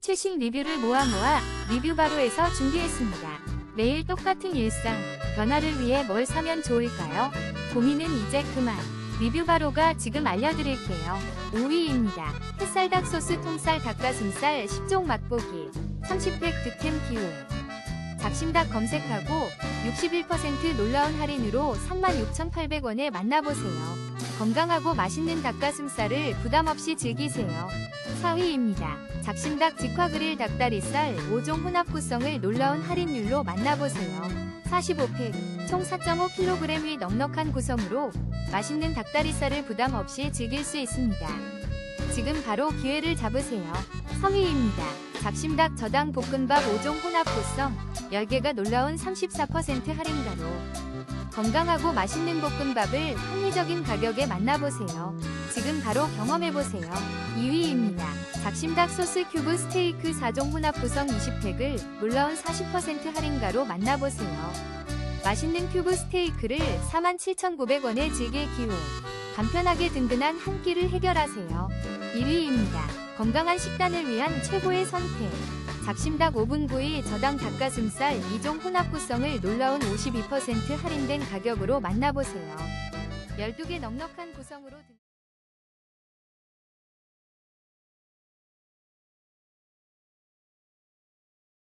최신 리뷰를 모아 모아 리뷰 바로에서 준비했습니다. 매일 똑같은 일상, 변화를 위해 뭘 사면 좋을까요? 고민은 이제 그만. 리뷰 바로가 지금 알려드릴게요. 5위입니다. 햇살닭 소스 통쌀 닭가슴살 10종 맛보기 30팩 득템 기호 작심닭 검색하고 61% 놀라운 할인으로 36,800원에 만나보세요. 건강하고 맛있는 닭가슴살을 부담없이 즐기세요. 4위입니다. 작심닭 직화그릴 닭다리살 5종 혼합 구성을 놀라운 할인율로 만나보세요. 45팩, 총 4.5kg의 넉넉한 구성으로 맛있는 닭다리살을 부담 없이 즐길 수 있습니다. 지금 바로 기회를 잡으세요. 3위입니다. 잡심닭 저당 볶음밥 5종 혼합 구성 10개가 놀라운 34% 할인가로 건강하고 맛있는 볶음밥을 합리적인 가격에 만나보세요. 지금 바로 경험해보세요. 2위입니다. 작심닭 소스 큐브 스테이크 4종 혼합 구성 20팩을 놀라운 40% 할인가로 만나보세요. 맛있는 큐브 스테이크를 47,900원에 즐길 기호. 간편하게 든든한 한 끼를 해결하세요. 1위입니다. 건강한 식단을 위한 최고의 선택. 작심닭 5분 구이 저당 닭가슴살 2종 혼합 구성을 놀라운 52% 할인된 가격으로 만나보세요. 12개 넉넉한 구성으로 든-